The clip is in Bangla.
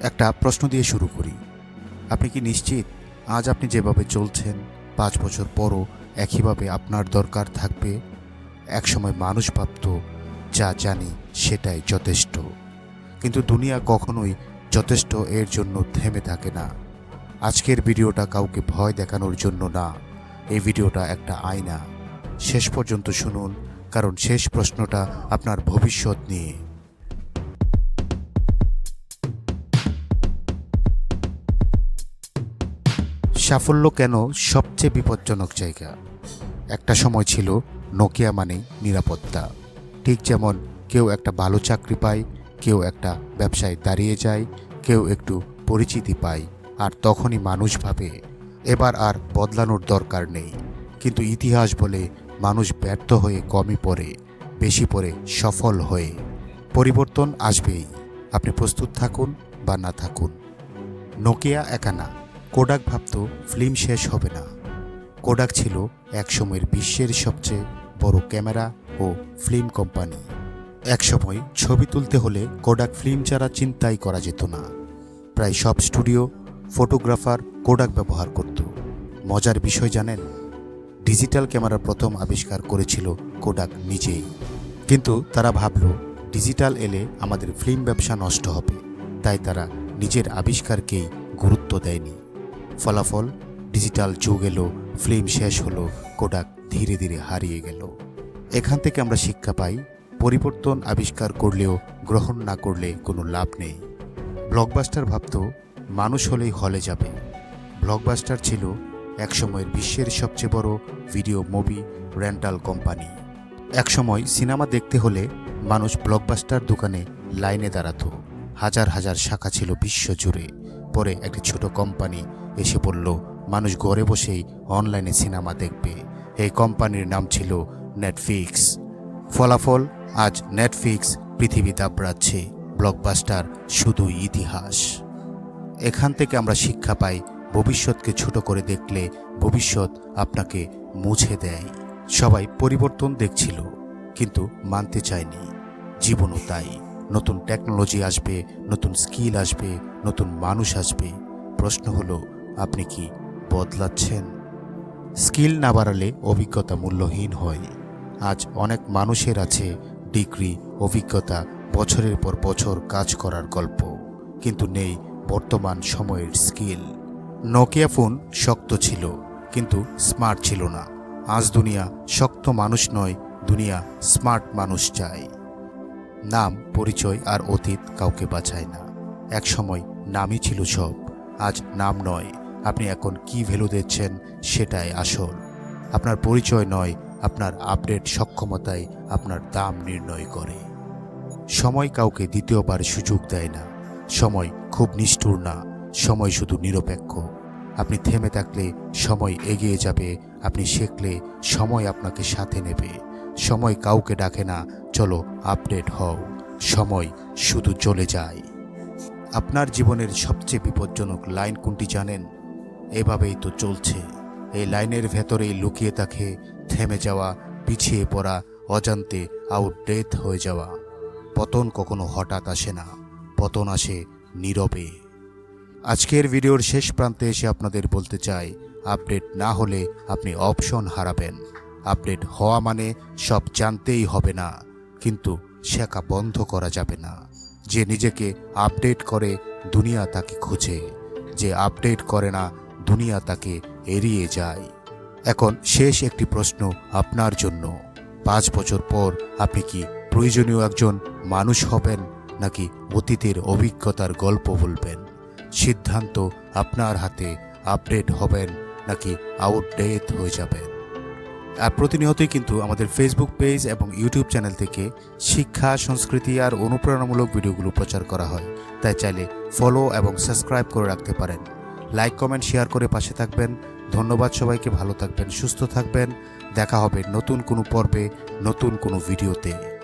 একটা প্রশ্ন দিয়ে শুরু করি। আপনি কি নিশ্চিত আজ আপনি যেভাবে চলছেন, পাঁচ বছর পরও একইভাবে আপনার দরকার থাকবে? একসময় মানুষ প্রাপ্ত যা জানি সেটাই যথেষ্ট। কিন্তু দুনিয়া কখনোই যথেষ্ট এর জন্য থেমে থাকে না। আজকের ভিডিওটা কাউকে ভয় দেখানোর জন্য না, এই ভিডিওটা একটা আয়না। শেষ পর্যন্ত শুনুন, কারণ শেষ প্রশ্নটা আপনার ভবিষ্যৎ নিয়ে। সাফল্য কেন সবচেয়ে বিপজ্জনক জায়গা? একটা সময় ছিল নোকিয়া মানে নিরাপত্তা। ঠিক যেমন কেউ একটা ভালো চাকরি পায়, কেউ একটা ব্যবসায় দাঁড়িয়ে যায়, কেউ একটু পরিচিতি পায়, আর তখনই মানুষ ভাবে, এবার আর বদলানোর দরকার নেই। কিন্তু ইতিহাস বলে মানুষ ব্যর্থ হয়ে কমই পড়ে, বেশি পড়ে সফল হয়ে। পরিবর্তন আসবেই। আপনি প্রস্তুত থাকুন বা না থাকুন। নোকিয়া একা না। কোডাক ভাবত ফিল্ম শেষ হবে না। কোডাক ছিল একসময়ের বিশ্বের সবচেয়ে বড় ক্যামেরা ও ফিল্ম কোম্পানি। একসময় ছবি তুলতে হলে কোডাক ফিল্ম ছাড়া চিন্তাই করা যেত না। প্রায় সব স্টুডিও ফটোগ্রাফার কোডাক ব্যবহার করত। মজার বিষয় জানেন, ডিজিটাল ক্যামেরার প্রথম আবিষ্কার করেছিল কোডাক নিজেই। কিন্তু তারা ভাবল, ডিজিটাল এলে আমাদের ফিল্ম ব্যবসা নষ্ট হবে। তাই তারা নিজের আবিষ্কারকেই গুরুত্ব দেয়নি। ফলাফল ডিজিটাল যুগ এলো, ফিল্ম শেষ হলো, কোডাক ধীরে ধীরে হারিয়ে গেল। এখান থেকে আমরা শিক্ষা পাই, পরিবর্তন আবিষ্কার করলেও গ্রহণ না করলে কোনো লাভ নেই। ব্লকবাস্টার ভাবত, মানুষ হলেই হলে যাবে। ব্লকবাস্টার ছিল একসময়ের বিশ্বের সবচেয়ে বড় ভিডিও মুভি রেন্টাল কোম্পানি। একসময় সিনেমা দেখতে হলে মানুষ ব্লকবাস্টার দোকানে লাইনে দাঁড়াতো। হাজার হাজার শাখা ছিল বিশ্ব জুড়ে পরে একটি ছোট কোম্পানি এসে বলল, মানুষ ঘরে বসেই অনলাইনে সিনেমা দেখবে। এই কোম্পানির নাম ছিল নেটফ্লিক্স ফলাফল, আজ নেটফ্লিক্স পৃথিবী দাবড়াচ্ছে ব্লকবাস্টার শুধুই ইতিহাস। এখান থেকে আমরা শিক্ষা পাই, ভবিষ্যৎকে ছোট করে দেখলে ভবিষ্যৎ আপনাকে মুছে দেয়। সবাই পরিবর্তন দেখছিল, কিন্তু মানতে চায়নি। জীবনও তাই। নতুন টেকনোলজি আসবে, নতুন স্কিল আসবে, নতুন মানুষ আসবে। প্রশ্ন হলো, আপনি কি বদলাচ্ছেন? স্কিল না বাড়ালে অভিজ্ঞতা মূল্যহীন হয়। আজ অনেক মানুষের আছে ডিগ্রি অভিজ্ঞতা, বছরের পর বছর কাজ করার গল্প, কিন্তু নেই বর্তমান সময়ের স্কিল নোকিয়া ফোন শক্ত ছিল, কিন্তু স্মার্ট ছিল না। আজ দুনিয়া শক্ত মানুষ নয়, দুনিয়া স্মার্ট মানুষ চায়। নাম, পরিচয় আর অতীত কাউকে বাঁচায় না। এক সময় নামই ছিল সব। আজ নাম নয়। আপনি এখন কি ভ্যালু দিচ্ছেন সেটাই আসল। আপনার পরিচয় নয়, আপনার আপডেট সক্ষমতাই আপনার দাম নির্ণয় করে। সময় কাউকে দ্বিতীয়বার সুযোগ দেয় না। সময় খুব নিষ্ঠুর না। সময় শুধু নিরপেক্ষ। আপনি থেমে থাকলে সময় এগিয়ে যাবে। আপনি শেখলে সময় আপনাকে সাথে নেবে। সময় কাউকে ডাকে না, চলো আপডেট হও। সময় শুধু চলে যায়। আপনার জীবনের সবচেয়ে বিপজ্জনক লাইন কোনটি জানেন? এভাবেই তো চলছে। এই লাইনের ভেতরেই লুকিয়ে থাকে থেমে যাওয়া, পিছিয়ে পড়া, অজান্তে আউটডেথ হয়ে যাওয়া। পতন কখনো হঠাৎ আসে না, পতন আসে নীরবে। আজকের ভিডিওর শেষ প্রান্তে এসে আপনাদের বলতে চাই, আপডেট না হলে আপনি অপশন হারাবেন। আপডেট হওয়া মানে সব জানতেই হবে না। কিন্তু শেখা বন্ধ করা যাবে না। যে নিজেকে আপডেট করে, দুনিয়া তাকে খুঁজে। যে আপডেট করে না, দুনিয়া তাকে এড়িয়ে যায়। এখন শেষ একটি প্রশ্ন আপনার জন্য। পাঁচ বছর পর আপনি কি প্রয়োজনীয় একজন মানুষ হবেন, নাকি অতীতের অভিজ্ঞতার গল্প বলবেন? সিদ্ধান্ত আপনার হাতে আপডেট হবেন, নাকি আউটডেট হয়ে যাবেন? প্রতিনিয়তই কিন্তু আমাদের ফেসবুক পেজ এবং ইউটিউব চ্যানেল থেকে শিক্ষা, সংস্কৃতি আর অনুপ্রেরণামূলক ভিডিওগুলো প্রচার করা হয়। তাই চাইলে ফলো এবং সাবস্ক্রাইব করে রাখতে পারেন। লাইক কমেন্ট শেয়ার করে পাশে থাকবেন। ধন্যবাদ সবাইকে, ভালো থাকবেন, সুস্থ থাকবেন। দেখা হবে নতুন কোনো পর্বে, নতুন কোনো ভিডিওতে।